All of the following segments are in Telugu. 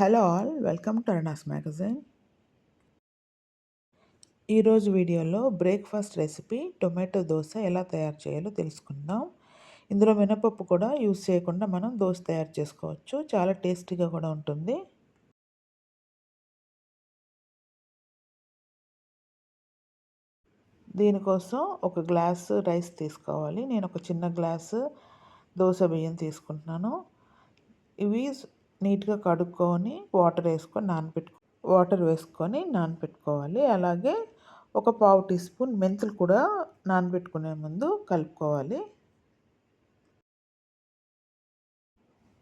Hello all welcome to Aranas magazine. ఈరోజు వీడియోలో బ్రేక్ఫాస్ట్ రెసిపీ టొమాటో దోశ ఎలా తయారు చేయాలో తెలుసుకుందాం. ఇందులో మినపప్పు కూడా యూస్ చేయకుండా మనం దోశ తయారు చేసుకోవచ్చు. చాలా టేస్టీగా కూడా ఉంటుంది. దీనికోసం ఒక గ్లాసు రైస్ తీసుకోవాలి. నేను ఒక చిన్న గ్లాసు దోశ బియ్యం తీసుకుంటున్నాను. ఇవి నీట్గా కడుక్కొని వాటర్ వేసుకొని నానపెట్టుకో వాటర్ వేసుకొని నానబెట్టుకోవాలి అలాగే ఒక పావు టీ స్పూన్ మెంతులు కూడా నానబెట్టుకునే ముందు కలుపుకోవాలి.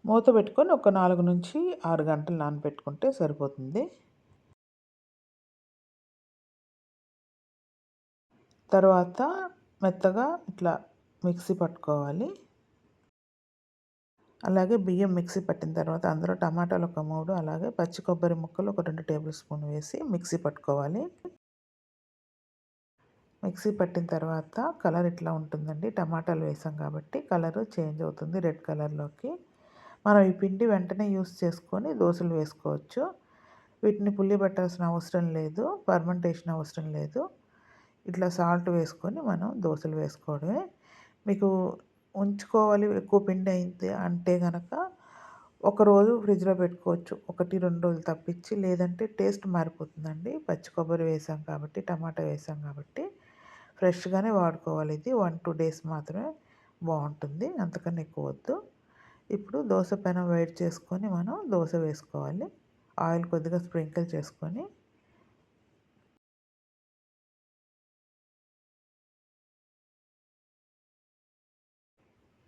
మూత పెట్టుకొని ఒక నాలుగు నుంచి ఆరు గంటలు నానబెట్టుకుంటే సరిపోతుంది. తర్వాత మెత్తగా ఇట్లా మిక్సీ పట్టుకోవాలి. అలాగే బియ్యం మిక్సీ పట్టిన తర్వాత అందులో టమాటాలు ఒక మూడు అలాగే పచ్చి కొబ్బరి ముక్కలు ఒక రెండు టేబుల్ స్పూన్ వేసి మిక్సీ పట్టుకోవాలి. మిక్సీ పట్టిన తర్వాత కలర్ ఇట్లా ఉంటుందండి. టమాటాలు వేసాం కాబట్టి కలర్ చేంజ్ అవుతుంది రెడ్ కలర్లోకి. మనం ఈ పిండి వెంటనే యూస్ చేసుకొని దోశలు వేసుకోవచ్చు. వీటిని పుల్లి పెట్టాల్సిన అవసరం లేదు ఫర్మెంటేషన్ అవసరం లేదు. ఇట్లా సాల్ట్ వేసుకొని మనం దోశలు వేసుకోవడమే. మీకు ఉంచుకోవాలి ఎక్కువ పిండి అయితే అంటే కనుక ఒకరోజు ఫ్రిడ్జ్లో పెట్టుకోవచ్చు. ఒకటి రెండు రోజులు తప్పించి లేదంటే టేస్ట్ మారిపోతుందండి. పచ్చి కొబ్బరి వేసాం కాబట్టి టమాటా వేసాం కాబట్టి ఫ్రెష్గానే వాడుకోవాలి. ఇది వన్ టూ డేస్ మాత్రమే బాగుంటుంది. అంతకన్నా ఎక్కువ వద్దు. ఇప్పుడు దోశ పెనం వేడి చేసుకొని మనం దోశ వేసుకోవాలి. ఆయిల్ కొద్దిగా స్ప్రింకిల్ చేసుకొని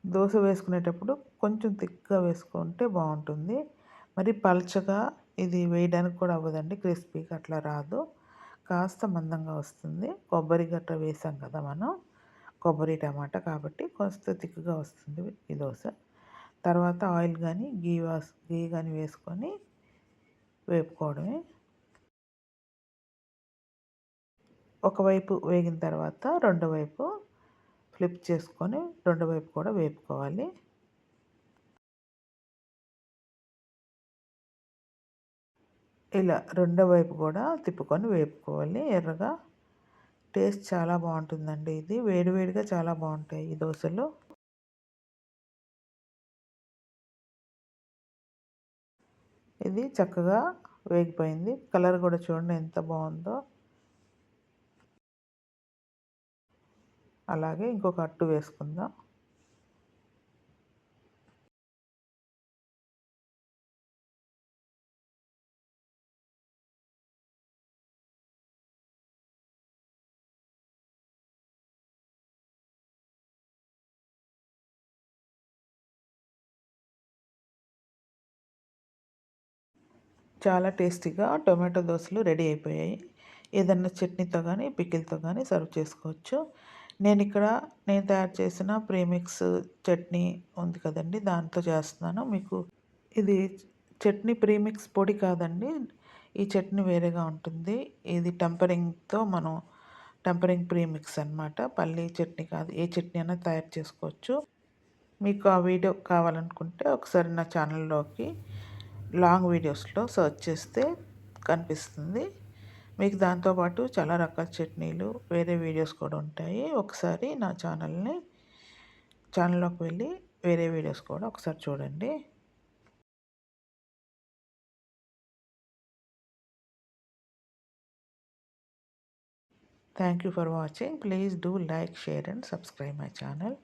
దోశ వేసుకునేటప్పుడు కొంచెం థిక్గా వేసుకుంటే బాగుంటుంది. మరి పల్చగా ఇది వేయడానికి కూడా అవ్వదండి క్రిస్పీగా అట్లా రాదు. కాస్త మందంగా వస్తుంది. కొబ్బరి గట్ట వేసాం కదా మనం కొబ్బరి టమాటా కాబట్టి కొంత థిక్గా వస్తుంది ఈ దోశ. తర్వాత ఆయిల్ కానీ గీ వాస్ గీ కానీ వేసుకొని వేపుకోవడమే. ఒకవైపు వేగిన తర్వాత రెండో వైపు ఫ్లిప్ చేసుకొని రెండు వైపు కూడా వేపుకోవాలి. ఇలా రెండో వైపు కూడా తిప్పుకొని వేపుకోవాలి. ఎర్రగా టేస్ట్ చాలా బాగుంటుందండి ఇది. వేడివేడిగా చాలా బాగుంటాయి ఈ దోశలు. ఇది చక్కగా వేగిపోయింది. కలర్ కూడా చూడండి ఎంత బాగుందో. అలాగే ఇంకొక అట్టు వేసుకుందాం. చాలా టేస్టీగా టొమాటో దోశలు రెడీ అయిపోయాయి. ఏదన్నా చట్నీతో కానీ పికిల్తో కానీ సర్వ్ చేసుకోవచ్చు. నేను ఇక్కడ నేను తయారు చేసిన ప్రీమిక్స్ చట్నీ ఉంది కదండి దాంతో చేస్తున్నాను. మీకు ఇది చట్నీ ప్రీమిక్స్ పొడి కాదండి ఈ చట్నీ వేరేగా ఉంటుంది. ఇది టెంపరింగ్తో మనం టెంపరింగ్ ప్రీమిక్స్ అనమాట పల్లీ చట్నీ కాదు ఏ చట్నీ అయినా తయారు చేసుకోవచ్చు. మీకు ఆ వీడియో కావాలనుకుంటే ఒకసారి నా ఛానల్లోకి లాంగ్ వీడియోస్లో సర్చ్ చేస్తే కనిపిస్తుంది. మీకు దాంతోపాటు చాలా రకాల చట్నీలు వేరే వీడియోస్ కూడా ఉంటాయి. ఒకసారి నా ఛానల్ని ఛానల్లోకి వెళ్ళి వేరే వీడియోస్ కూడా ఒకసారి చూడండి. Thank you for watching please do like share and subscribe my channel